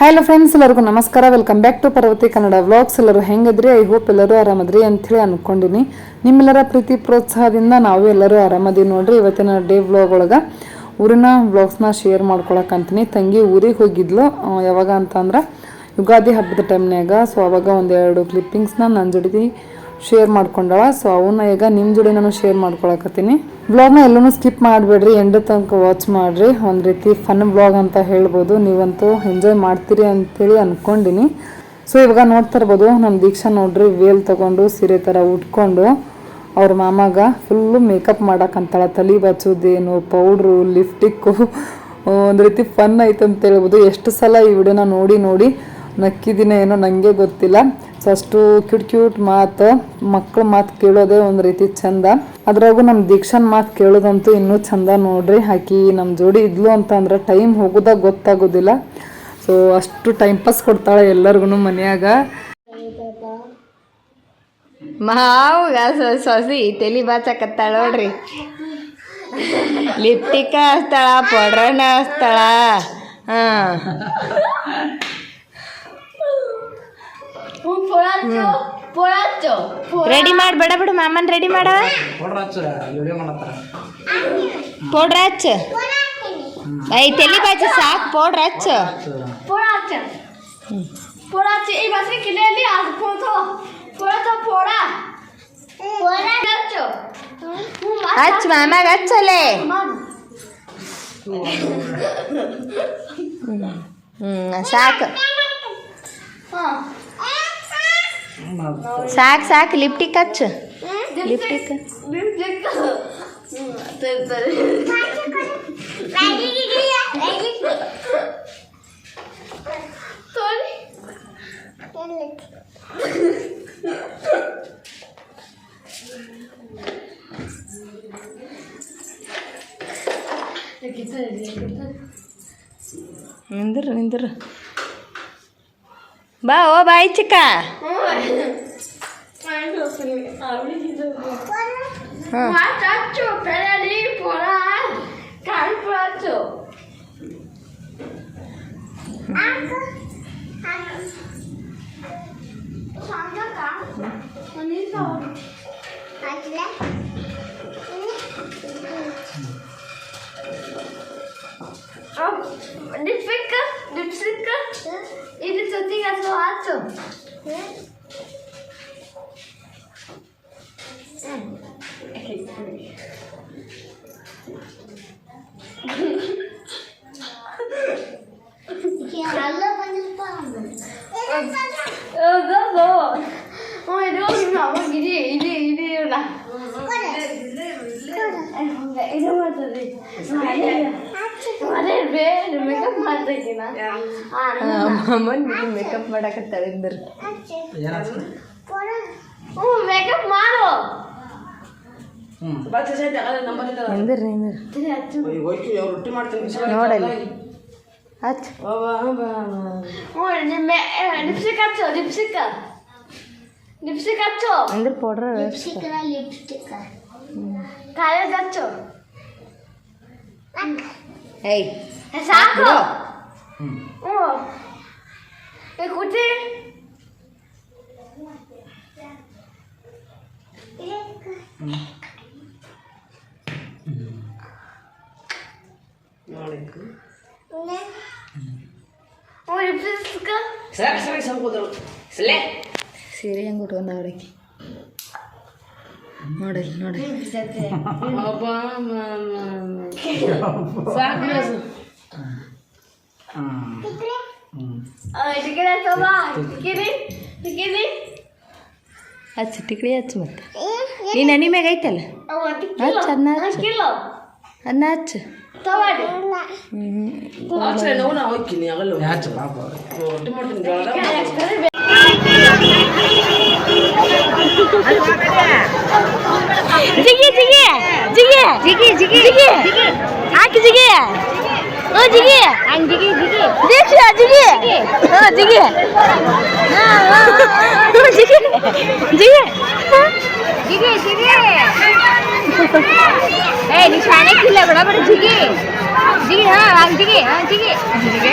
Hello friends ಎಲ್ಲರಿಗೂ ನಮಸ್ಕಾರ. Welcome back to Parvati Kannada vlogs ಎಲ್ಲರೂ ಹೆಂಗದ್ರಿ? ಐ ಹೋಪ್ ಎಲ್ಲರೂ ಆರಾಮದ್ರಿ ಅಂಥೇಳಿ ಅಂದ್ಕೊಂಡಿನಿ ನಿಮ್ಮೆಲ್ಲರ ಪ್ರೀತಿ, ಪ್ರೋತ್ಸಾಹದಿಂದ ನಾವು ಎಲ್ಲರೂ ಆರಾಮದೀವಿ ನೋಡ್ರಿ. ಇವತ್ತಿನ ಡೇ ವ್ಲಾಗ್ ಒಳಗೆ ಊರಿನ ವ್ಲಾಗ್ಸ್ನ ಶೇರ್ ಮಾಡ್ಕೊಳಕಂತೀನಿ ತಂಗಿ ಊರಿಗೆ ಹೋಗಿದ್ಲು. ಯಾವಾಗ ಅಂತಂದ್ರೆ ಯುಗಾದಿ ಹಬ್ಬದ ಟೈಮ್ನಾಗ ಸೊ ಅವಾಗ ಒಂದೆರಡು ಕ್ಲಿಪ್ಪಿಂಗ್ಸ್ನ ನಾನು ಜೊತೆ ಶೇರ್ ಮಾಡ್ಕೊಂಡಳ. ಸೊ ಅವನ್ನ ಈಗ ನಿಮ್ಮ ಜೋಡಿ ನಾನು ಶೇರ್ ಮಾಡ್ಕೊಳಕತ್ತೀನಿ. ಬ್ಲಾಗ್ನ ಎಲ್ಲೂ ಸ್ಕಿಪ್ ಮಾಡಬೇಡ್ರಿ ಎಂಡ್ ತನಕ ವಾಚ್ ಮಾಡ್ರಿ. ಒಂದು ರೀತಿ ಫನ್ ಬ್ಲಾಗ್ ಅಂತ ಹೇಳ್ಬೋದು. ನೀವಂತೂ ಎಂಜಾಯ್ ಮಾಡ್ತೀರಿ ಅಂತೇಳಿ ಅನ್ಕೊಂಡಿನಿ. ಸೊ ಇವಾಗ ನೋಡ್ತಾ ಇರ್ಬೋದು ನಮ್ಮ ದೀಕ್ಷಾ ನೋಡ್ರಿ ವೇಲ್ ತಗೊಂಡು, ಸೀರೆ ಥರ ಉಟ್ಕೊಂಡು, ಅವ್ರ ಮಾಮಾಗ ಫುಲ್ಲು ಮೇಕಪ್ ಮಾಡಕ್ಕಂತಾಳ ತಲೆ ಬಚ್ಚೋದೇನು ಪೌಡ್ರು ಲಿಫ್ಟಿಕ್ಕು ಒಂದು ರೀತಿ ಫನ್ ಐತೆ ಅಂತ ಹೇಳ್ಬೋದು. ಎಷ್ಟು ಸಲ ಈ ವಿಡಿಯೋನ ನೋಡಿ ನೋಡಿ ನಕ್ಕಿದಿನ ಏನೋ ನನಗೆ ಗೊತ್ತಿಲ್ಲ. ಸೊ ಅಷ್ಟು ಕ್ಯೂಟ್ ಕ್ಯೂಟ್ ಮಾತು. ಮಕ್ಕಳ ಮಾತು ಕೇಳೋದೇ ಒಂದು ರೀತಿ ಚಂದ. ಅದ್ರಾಗೂ ನಮ್ಮ ದೀಕ್ಷನ್ ಮಾತು ಕೇಳೋದಂತೂ ಇನ್ನೂ ಚಂದ ನೋಡ್ರಿ. ಆಕಿ ನಮ್ಮ ಜೋಡಿ ಇದ್ಲು ಅಂತ ಅಂದ್ರೆ ಟೈಮ್ ಹೋಗೋದಾಗ ಗೊತ್ತಾಗೋದಿಲ್ಲ. ಸೊ ಅಷ್ಟು ಟೈಮ್ ಪಾಸ್ ಕೊಡ್ತಾಳೆ ಎಲ್ಲರಿಗೂ ಮನೆಯಾಗ. ಮಾವುಗ ಸೊಸಿ ತಲೆ ಬಾಚಕತ್ತಾಳ ನೋಡ್ರಿ. ಲಿಪ್ಟಿಕ ಹಚ್ತಾಳ, ಪೌಡ್ರನ ಹಚ್ತಾಳ. ಹಾಂ. ರೆಡಿ ಮಾಡಿ ಬೇಡ ಬಿಡು ಮಾಮನ್ ರೆಡಿ ಮಾಡವ. ಹಚ್ಚ ಐ ತೆಲಿ ಬಾಚ ಸಾಕು ಪೌಡ್ರ್ ಹಚ್ಚ ಹಚ್ಚ ಮಾಮಾಗ ಹಚ್ಚಲೇ ಹ್ಞೂ ಸಾಕು. ಹಾಂ ಸಾಕು ಸಾಕು ಲಿಪ್ಟಿಕ್ ಹಚ್ಚು ಲಿಪ್ಟಿಕ್ ನಿಂದ್ರು ನಿಂದ್ರು ಬಾ ಓ ಬಾಯ್ ಚಿಕ್ಕ ಹಾಂ Matacho, tú tiras lo alto. ¿Eh? ಅಮ್ಮನ್ ಮೇಕಪ್ ಮಾಡಕತ್ತಾಳ ಇದ್ದರು ಹ್ಞೂ ಮೇಕಪ್ ಮಾಡು. ರೊಟ್ಟಿ ಮಾಡ್ತೀನಿ ನೋಡಲ್ಲಿ. ಹಚ್ ಲಿಪ್ಸ್ಟಿಕ್ ಹಚ್ಚು ಲಿಪ್ಸ್ಟಿಕ್ ಲಿಪ್ಸ್ಟಿಕ್ ಹಚ್ಚು. ನಿಂದ್ರು ಪೌಡ್ರ್ ಕಾಲೇಜ್ ಹಚ್ಚು. ಏಯ್ ಸಾಕು. ಬಿಡು. ಹ್ಞೂ ಏ ಕೂತಿ ಹ್ಞೂ ಲಿಪ್ಸ್ಟಿಕ್ ಸರಿ ಸರಿ ಸಂಕೋದ್ರು ಸಲೆ ಸೀರೆ ಹೆಂಗೆ ಉಟ್ಕೊಂಡ ಅವಳಿಗೆ ನೋಡಲ್ಲಿ ನೋಡಿ ಟಿಕೆಟ್ ಹಚ್ಚವಾ ಟಿಕೆರಿ ಟಿಕೆರಿ ಹಚ್ಚು ಟಿಕ್ಳಿ ಹಚ್ಚು ಮತ್ತೆ ನೀನು ಹನಿ ಮ್ಯಾಗ ಐತಲ್ಲ ಹಚ್ಚು ಅದನ್ನ ಹಚ್ಚು ಕಿಲೋ ಅದನ್ನ ಹಚ್ಚು ತಗೊಳ್ಳಿ ಹ್ಞೂ ನೋವು ನಾ ಹೋಗ್ತೀನಿ ಆಗಲ್ಲ ಯಾಚು ಪಾಪ ರೊಟ್ಟಿ ಮಾಡ್ತೀನಿ ಜೋಳದ ಜಿಗಿ ಜಿಗಿ ಜಿಗಿ ಜಿಗಿ ಜಿಗಿ ಜಿಗಿ ಹಾಕಿ ಜಿಗಿ জিগি জিগি জিগি দীক্ষা জিগি হ্যাঁ জিগি জিগি জিগি জিগি জিগি এই হ্যাঁ জিগি হ্যাঁ জিগি জিগি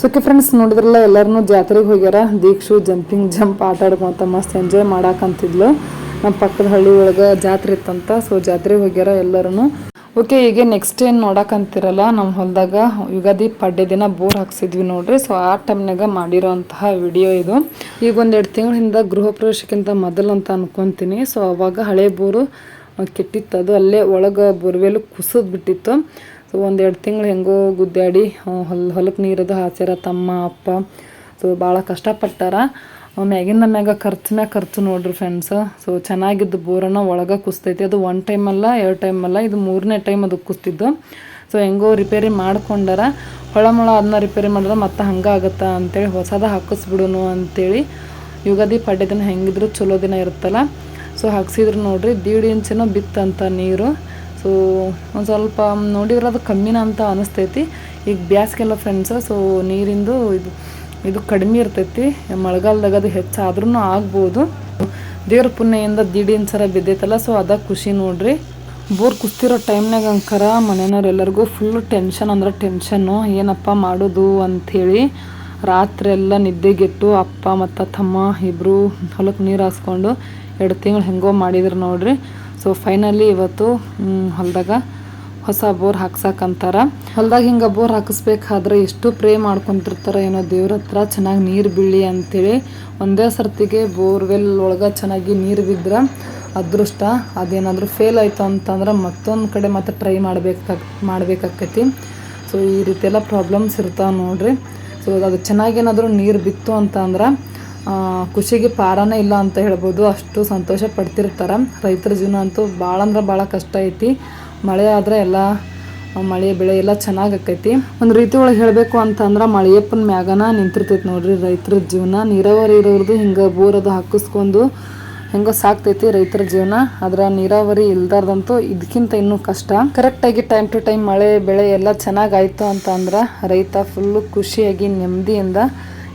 ಸೊ ಫ್ರೆಂಡ್ಸ್ ನೋಡಿದ್ರಲ್ಲ ಎಲ್ಲರೂ ಜಾತ್ರೆಗೆ ಹೋಗ್ಯಾರ. ದೀಕ್ಷು ಜಂಪಿಂಗ್ ಜಂಪ್ ಆಟ ಆಡ್ಕೊಂತ ಮಸ್ತ್ ಎಂಜಾಯ್ ಮಾಡಾಕಂತಿದ್ಲು ನಮ್ಮ ಪಕ್ಕದ ಹಳ್ಳಿ ಒಳಗೆ ಜಾತ್ರೆ ಇತ್ತಂತ ಸೊ ಜಾತ್ರೆಗೆ ಹೋಗ್ಯಾರ ಎಲ್ಲರೂ ಓಕೆ ಈಗ ನೆಕ್ಸ್ಟ್ ಏನು ನೋಡಕಂತಿರಲ್ಲ ನಮ್ಮ ಹೊಲದಾಗ ಯುಗಾದಿ ಪಡ್ಡೆ ದಿನ ಬೋರ್ ಹಾಕ್ಸಿದ್ವಿ ನೋಡ್ರಿ. ಸೊ ಆ ಟೈಮ್ನಾಗ ಮಾಡಿರೋಂತಹ ವಿಡಿಯೋ ಇದು. ಈಗ ಒಂದೆರಡು ತಿಂಗಳ ಹಿಂದೆ ಗೃಹ ಪ್ರವೇಶಕ್ಕಿಂತ ಮೊದಲು ಅಂತ ಅನ್ಕೊಂತೀನಿ. ಸೊ ಅವಾಗ ಹಳೆ ಬೋರು ಕೆಟ್ಟಿತ್ತು. ಅದು ಅಲ್ಲೇ ಒಳಗೆ ಬೋರ್ವೆಲ್ ಕುಸಿದು ಬಿಟ್ಟಿತ್ತು. ಸೊ ಒಂದೆರಡು ತಿಂಗಳು ಹೆಂಗೋ ಗುದ್ದಾಡಿ ಹೊಲ ಹೊಲಕ್ಕೆ ನೀರದು ಹಾಸ್ಯಾರ ತಮ್ಮ, ಅಪ್ಪ. ಸೊ ಭಾಳ ಕಷ್ಟಪಟ್ಟಾರ. ಮ್ಯಾಗಿಂದ ಮ್ಯಾಗ ಖರ್ಚು ಮ್ಯಾಗ ಖರ್ಚು ನೋಡ್ರಿ ಫ್ರೆಂಡ್ಸ್ ಸೊ ಚೆನ್ನಾಗಿದ್ದು ಬೋರನ್ನ ಒಳಗೆ ಕುಸ್ತೈತಿ. ಅದು ಒನ್ ಟೈಮ್ ಅಲ್ಲ, ಎರಡು ಟೈಮ್ ಅಲ್ಲ, ಇದು ಮೂರನೇ ಟೈಮ್ ಅದು ಕುಸ್ತಿದ್ದು. ಸೊ ಹೆಂಗೋ ರಿಪೇರಿ ಮಾಡ್ಕೊಂಡಾರ. ಹೊಳಮೊಳ ಅದನ್ನ ರಿಪೇರಿ ಮಾಡಿದ್ರೆ ಮತ್ತೆ ಹಂಗೆ ಆಗುತ್ತಾ ಅಂತೇಳಿ ಹೊಸದ ಹಾಕಿಸ್ಬಿಡೋನು ಅಂತೇಳಿ ಯುಗಾದಿ ಪಾಡ್ಯ ದಿನ ಹೆಂಗಿದ್ರು ಚಲೋ ದಿನ ಇರುತ್ತಲ್ಲ. ಸೊ ಹಾಕ್ಸಿದ್ರು ನೋಡ್ರಿ, ದೀಡ್ ಇಂಚಿನ ಬಿತ್ತಂತ ನೀರು. ಸೊ ಒಂದು ಸ್ವಲ್ಪ ನೋಡಿದ್ರೆ ಅದು ಕಮ್ಮಿನ ಅಂತ ಅನಿಸ್ತೈತಿ. ಈಗ ಬ್ಯಾಸ್ಗೆಲ್ಲ ಫ್ರೆಂಡ್ಸ್ ಸೊ ನೀರಿಂದು ಇದು ಇದು ಕಡಿಮೆ ಇರ್ತೈತಿ. ಮಳೆಗಾಲದಾಗ ಅದು ಹೆಚ್ಚಾದ್ರೂ ಆಗ್ಬೋದು. ದೇವ್ರ ಪುಣ್ಯದಿಂದ ದಿಢೀನ್ಸರ ಬಿದ್ದೈತಲ್ಲ, ಸೊ ಅದ ಖುಷಿ ನೋಡ್ರಿ. ಬೋರ್ ಕುಸ್ತಿರೋ ಟೈಮ್ನಾಗ ಅಂಕರ ಮನೆಯವ್ರೆಲ್ಲರಿಗೂ ಫುಲ್ ಟೆನ್ಷನ್ ಅಂದ್ರೆ ಟೆನ್ಷನ್ನು ಏನಪ್ಪ ಮಾಡೋದು ಅಂಥೇಳಿ ರಾತ್ರಿ ಎಲ್ಲ ನಿದ್ದೆಗೆಟ್ಟು ಅಪ್ಪ ಮತ್ತು ತಮ್ಮ ಇಬ್ಬರು ಹೊಲಕ್ಕೆ ನೀರು ಹಾಸ್ಕೊಂಡು ಎರಡು ತಿಂಗಳು ಹೆಂಗೋ ಮಾಡಿದ್ರು ನೋಡ್ರಿ. ಸೊ ಫೈನಲಿ ಇವತ್ತು ಹೊಲದಾಗ ಹೊಸ ಬೋರ್ ಹಾಕ್ಸಕ್ಕಂತಾರ ಹೊಲ್ದಾಗ ಹಿಂಗೆ ಬೋರ್ ಹಾಕಿಸ್ಬೇಕಾದ್ರೆ ಎಷ್ಟು ಪ್ರೇ ಮಾಡ್ಕೊತಿರ್ತಾರೆ ಏನೋ ದೇವ್ರ ಹತ್ರ ಚೆನ್ನಾಗಿ ನೀರು ಬೀಳಿ ಅಂತೇಳಿ ಒಂದೇ ಸರ್ತಿಗೆ ಬೋರ್ವೆಲ್ ಒಳಗೆ ಚೆನ್ನಾಗಿ ನೀರು ಬಿದ್ರೆ ಅದೃಷ್ಟ ಅದೇನಾದರೂ ಫೇಲ್ ಆಯಿತು ಅಂತಂದ್ರೆ ಮತ್ತೊಂದು ಕಡೆ ಮತ್ತೆ ಟ್ರೈ ಮಾಡ್ಬೇಕಾಗ್ ಮಾಡ್ಬೇಕಾಕೈತಿ ಸೊ ಈ ರೀತಿ ಎಲ್ಲ ಪ್ರಾಬ್ಲಮ್ಸ್ ಇರ್ತಾವೆ ನೋಡ್ರಿ. ಸೊ ಅದು ಚೆನ್ನಾಗೇನಾದರೂ ನೀರು ಬಿತ್ತು ಅಂತ ಅಂದ್ರೆ ಖುಷಿಗೆ ಪಾರನೇ ಇಲ್ಲ ಅಂತ ಹೇಳ್ಬೋದು. ಅಷ್ಟು ಸಂತೋಷ ಪಡ್ತಿರ್ತಾರೆ. ರೈತರ ಜೀವನ ಅಂತೂ ಭಾಳ ಅಂದ್ರೆ ಭಾಳ ಕಷ್ಟ ಐತಿ. ಮಳೆ ಆದರೆ ಎಲ್ಲ, ಮಳೆ ಬೆಳೆ ಎಲ್ಲ ಚೆನ್ನಾಗಿ ಆಕೈತಿ. ಒಂದು ರೀತಿ ಒಳಗೆ ಹೇಳಬೇಕು ಅಂತಂದ್ರೆ ಮಳೆಯಪ್ಪನ ಮ್ಯಾಗನ ನಿಂತಿರ್ತೈತಿ ನೋಡ್ರಿ ರೈತರ ಜೀವನ. ನೀರಾವರಿ ಇರೋರ್ದು ಹಿಂಗೆ ಬೋರ್ ಅದು ಹಾಕಿಸ್ಕೊಂಡು ಹೆಂಗೋ ಸಾಕ್ತೈತಿ ರೈತರ ಜೀವನ. ಅದರ ನೀರಾವರಿ ಇಲ್ದಾರ್ದಂತೂ ಇದಕ್ಕಿಂತ ಇನ್ನೂ ಕಷ್ಟ. ಕರೆಕ್ಟಾಗಿ ಟೈಮ್ ಟು ಟೈಮ್ ಮಳೆ, ಬೆಳೆ ಎಲ್ಲ ಚೆನ್ನಾಗಿ ಆಯ್ತು ಅಂತ ಅಂದ್ರೆ ರೈತ ಫುಲ್ಲು ಖುಷಿಯಾಗಿ, ನೆಮ್ಮದಿಯಿಂದ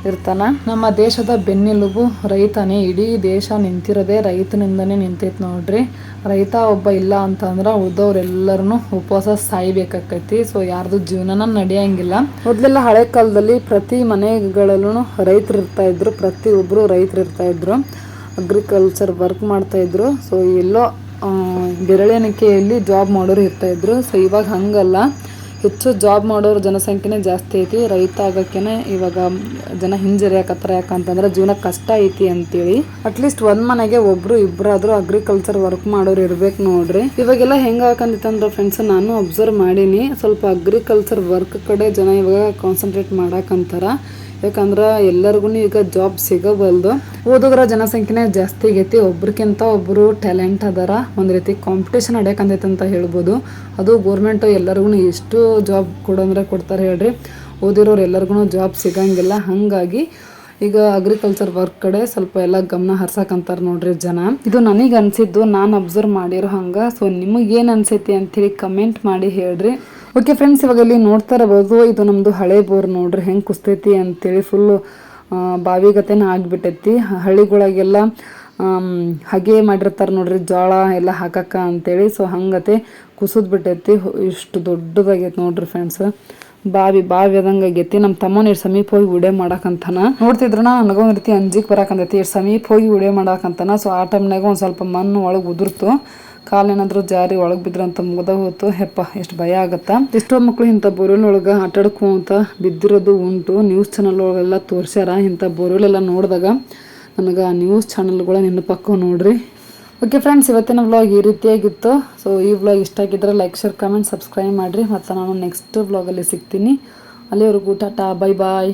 ಇರ್ತಾನ. ನಮ್ಮ ದೇಶದ ಬೆನ್ನೆಲುಬು ರೈತನೇ. ಇಡೀ ದೇಶ ನಿಂತಿರೋದೇ ರೈತನಿಂದನೇ ನಿಂತೈತೆ ನೋಡ್ರಿ. ರೈತ ಒಬ್ಬ ಇಲ್ಲ ಅಂತಂದ್ರೆ ಉಳ್ದವ್ರೆಲ್ಲರೂ ಉಪವಾಸ ಸಾಯ್ಬೇಕಾಕೈತಿ. ಸೊ ಯಾರ್ದು ಜೀವನನ ನಡೆಯಂಗಿಲ್ಲ. ಮೊದಲೆಲ್ಲ ಹಳೆ ಕಾಲದಲ್ಲಿ ಪ್ರತಿ ಮನೆಗಳಲ್ಲೂ ರೈತರು ಇರ್ತಾ ಇದ್ರು. ಪ್ರತಿ ಒಬ್ಬರು ರೈತರು ಇರ್ತಾ ಇದ್ರು. ಅಗ್ರಿಕಲ್ಚರ್ ವರ್ಕ್ ಮಾಡ್ತಾ ಇದ್ರು. ಸೊ ಎಲ್ಲೋ ಬೆರಳೆಣಿಕೆಯಲ್ಲಿ ಜಾಬ್ ಮಾಡೋರು ಇರ್ತಾ ಇದ್ರು. ಸೊ ಇವಾಗ ಹಂಗಲ್ಲ. ಹೆಚ್ಚು ಜಾಬ್ ಮಾಡೋರು ಜನಸಂಖ್ಯೆನೇ ಜಾಸ್ತಿ ಐತಿ. ರೈತ ಆಗಕ್ಕೇನೆ ಇವಾಗ ಜನ ಹಿಂಜರಿಯಾಕತ್ತಾರ. ಯಾಕಂತಂದ್ರೆ ಜೀವನ ಕಷ್ಟ ಐತಿ ಅಂತೇಳಿ. ಅಟ್ಲೀಸ್ಟ್ ಒಂದ್ ಮನೆಗೆ ಒಬ್ರು ಇಬ್ಬರಾದ್ರೂ ಅಗ್ರಿಕಲ್ಚರ್ ವರ್ಕ್ ಮಾಡೋರು ಇರ್ಬೇಕು ನೋಡ್ರಿ. ಇವಾಗೆಲ್ಲ ಹೆಂಗ ಹಾಕಂದಿತ್ತಂದ್ರೆ ಫ್ರೆಂಡ್ಸ್ ನಾನು ಅಬ್ಸರ್ವ್ ಮಾಡೀನಿ. ಸ್ವಲ್ಪ ಅಗ್ರಿಕಲ್ಚರ್ ವರ್ಕ್ ಕಡೆ ಜನ ಇವಾಗ ಕಾನ್ಸಂಟ್ರೇಟ್ ಮಾಡಾಕಂತಾರ. ಯಾಕಂದ್ರೆ ಎಲ್ಲರಿಗೂ ಈಗ ಜಾಬ್ ಸಿಗಬಲ್ದು ಓದುಗರ ಜನಸಂಖ್ಯೆನೇ ಜಾಸ್ತಿ ಆಗೈತಿ. ಒಬ್ರಿಗಿಂತ ಒಬ್ಬರು ಟ್ಯಾಲೆಂಟ್ ಅದಾರ. ಒಂದು ರೀತಿ ಕಾಂಪಿಟೇಷನ್ ನಡೆಯಕಂದೈತೆ ಅಂತ ಹೇಳ್ಬೋದು. ಅದು ಗೋರ್ಮೆಂಟ್ ಎಲ್ಲರಿಗೂ ಎಷ್ಟು ಜಾಬ್ ಕೊಡಂದ್ರೆ ಕೊಡ್ತಾರೆ ಹೇಳ್ರಿ. ಓದಿರೋರು ಎಲ್ಲರಿಗೂ ಜಾಬ್ ಸಿಗಂಗಿಲ್ಲ. ಹಾಗಾಗಿ ಈಗ ಅಗ್ರಿಕಲ್ಚರ್ ವರ್ಕ್ ಕಡೆ ಸ್ವಲ್ಪ ಎಲ್ಲ ಗಮನ ಹರ್ಸಕಂತಾರ ನೋಡ್ರಿ ಜನ. ಇದು ನನಗೆ ಅನ್ಸಿದ್ದು ನಾನು ಅಬ್ಸರ್ವ್ ಮಾಡಿರೋ ಹಂಗೆ. ಸೊ ನಿಮಗೇನು ಅನ್ಸೈತಿ ಅಂತೇಳಿ ಕಮೆಂಟ್ ಮಾಡಿ ಹೇಳ್ರಿ. ಓಕೆ ಫ್ರೆಂಡ್ಸ್ ಇವಾಗ ಇಲ್ಲಿ ನೋಡ್ತಾ ಇರಬಹುದು ಇದು ನಮ್ಮದು ಹಳೆ ಬೋರ್ ನೋಡ್ರಿ, ಹೆಂಗೆ ಕುಸ್ತೈತಿ ಅಂತೇಳಿ ಫುಲ್ಲು ಬಾವಿಗತೆನ ಆಗಿಬಿಟ್ಟೈತಿ. ಹಳ್ಳಿಗಳಾಗೆಲ್ಲ ಹಾಗೆ ಮಾಡಿರ್ತಾರೆ ನೋಡ್ರಿ ಜೋಳ ಎಲ್ಲ ಹಾಕಕ್ಕ ಅಂತೇಳಿ. ಸೊ ಹಂಗತೆ ಕುಸಿದ್ ಬಿಟ್ಟೈತಿ. ಇಷ್ಟು ದೊಡ್ಡದಾಗೈತಿ ನೋಡ್ರಿ ಫ್ರೆಂಡ್ಸ್ ಬಾವಿ ಬಾವಿ ಅದಂಗ ಆಗೈತಿ. ನಮ್ಮ ತಮ್ಮನ ಇಷ್ಟು ಸಮೀಪ ಹೋಗಿ ವಿಡಿಯೋ ಮಾಡಾಕಂತಾನ. ನೋಡ್ತಿದ್ರನ ನನಗೊಂದು ರೀತಿ ಅಂಜಿಗೆ ಬರಕಂತೈತಿ. ಇಷ್ಟು ಸಮೀಪ ಹೋಗಿ ಉಡೆ ಮಾಡಕ್ಕಂತಾನ ಸೊ ಆ ಟೈಮ್ನಾಗ ಒಂದು ಸ್ವಲ್ಪ ಮಣ್ಣು ಒಳಗೆ ಉದುರ್ತು. ಕಾಲೇನಾದ್ರೂ ಜಾರಿ ಒಳಗೆ ಬಿದ್ರಂತ ಮುಗ್ದ ಹೋಯ್ತು. ಹೆಪ್ಪ ಎಷ್ಟು ಭಯ ಆಗುತ್ತೆ? ಎಷ್ಟೋ ಮಕ್ಕಳು ಇಂಥ ಬೋರ್ವೆಲ್ ಒಳಗೆ ಆಟಾಡ್ಕೊಂತ ಬಿದ್ದಿರೋದು ಉಂಟು. ನ್ಯೂಸ್ ಚಾನಲ್ ಒಳಗೆಲ್ಲ ತೋರ್ಸ್ಯಾರ ಇಂಥ ಬೋರ್ವೆಲ್ ಎಲ್ಲ ನೋಡಿದಾಗ. ನನಗೆ ಆ ನ್ಯೂಸ್ ಚಾನಲ್ಗಳ ಪಕ್ಕ ನೋಡ್ರಿ. ಓಕೆ ಫ್ರೆಂಡ್ಸ್ ಇವತ್ತಿನ ವ್ಲಾಗ್ ಈ ರೀತಿಯಾಗಿತ್ತು. ಸೊ ಈ ವ್ಲಾಗ್ ಇಷ್ಟ ಆಗಿದ್ರೆ ಲೈಕ್ ಶೇರ್ ಕಮೆಂಟ್ ಸಬ್ಸ್ಕ್ರೈಬ್ ಮಾಡಿರಿ. ಮತ್ತು ನಾನು ನೆಕ್ಸ್ಟ್ ವ್ಲಾಗಲ್ಲಿ ಸಿಗ್ತೀನಿ. ಅಲ್ಲಿವರೆಗೂ ಟಾಟಾ ಬೈ ಬಾಯ್